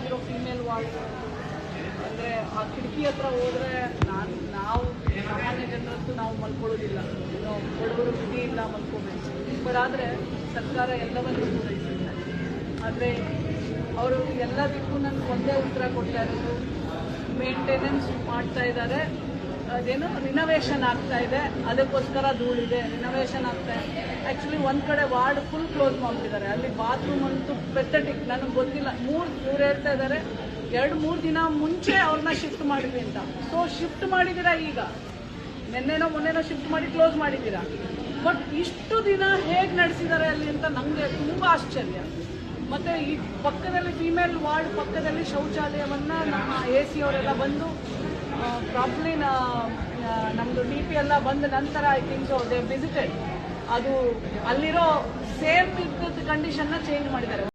ಆಗಿರೋ female ward ಅಂದರೆ ಆ ಕಿಟಕಿ ಹತ್ರ ಹೋದ್ರೆ ನಾನು ನಾವು ಸಾಮಾನ್ಯ ಜನರಂತೂ ನಾವು ಮಲ್ಕೊಳ್ಳೋದಿಲ್ಲ. ಬಡವರು ವಿಧಿ ಇಲ್ಲ ಮಲ್ಕೋಬೇಕು. ಬಟ್ ಆದರೆ ಸರ್ಕಾರ ಎಲ್ಲವನ್ನೂ ಪೂರೈಸಿದ್ದಾರೆ ಆದರೆ ಅವರು ಎಲ್ಲದಕ್ಕೂ ನನಗೆ ಒಂದೇ ಉತ್ತರ ಕೊಡ್ತಾ ಇರೋದು ಮೇಂಟೆನೆನ್ಸ್ ಮಾಡ್ತಾ ಇದ್ದಾರೆ. ಅದೇನು ರಿನೋವೇಷನ್ ಆಗ್ತಾ ಇದೆ, ಅದಕ್ಕೋಸ್ಕರ ಧೂಳಿದೆ ರಿನೋವೇಷನ್ ಆಗ್ತಾ ಇದೆ. ಆ್ಯಕ್ಚುಲಿ ಒಂದು ಕಡೆ ವಾರ್ಡ್ ಫುಲ್ ಕ್ಲೋಸ್ ಮಾಡ್ತಿದ್ದಾರೆ. ಅಲ್ಲಿ ಬಾತ್ರೂಮ್ ಅಂತೂ ಪೆಥೆಟಿಕ್ ನನಗೆ ಗೊತ್ತಿಲ್ಲ. ಮೂರು ಇವ್ರು ಹೇಳ್ತಾ ಇದ್ದಾರೆ. ಎರಡು, ಮೂರು ದಿನ ಮುಂಚೆ ಅವ್ರನ್ನ ಶಿಫ್ಟ್ ಮಾಡಿದ್ವಿ ಅಂತ. ಸೊ ಶಿಫ್ಟ್ ಮಾಡಿದ್ದೀರಾ ಈಗ? ನಿನ್ನೆನೋ, ಮೊನ್ನೆನೋ ಶಿಫ್ಟ್ ಮಾಡಿ ಕ್ಲೋಸ್ ಮಾಡಿದ್ದೀರಾ? ಬಟ್ ಇಷ್ಟು ದಿನ ಹೇಗೆ ನಡೆಸಿದ್ದಾರೆ ಅಲ್ಲಿ ಅಂತ ನಮಗೆ ತುಂಬ ಆಶ್ಚರ್ಯ. ಮತ್ತು ಈ ಪಕ್ಕದಲ್ಲಿ ಫೀಮೇಲ್ ವಾರ್ಡ್ ಪಕ್ಕದಲ್ಲಿ ಶೌಚಾಲಯವನ್ನು ನಮ್ಮ ಎ ಸಿ ಅವರೆಲ್ಲ ಬಂದು ಪ್ರಾಬ್ಲಿ ನಮ್ಮದು ಡಿ ಪಿ ಎಲ್ಲ ಬಂದ ನಂತರ I think so they visited ಅದು ಅಲ್ಲಿರೋ ಸೇಮ್ ಇದ್ದ ಕಂಡೀಷನ್ನ ಚೇಂಜ್ ಮಾಡಿದ್ದಾರೆ.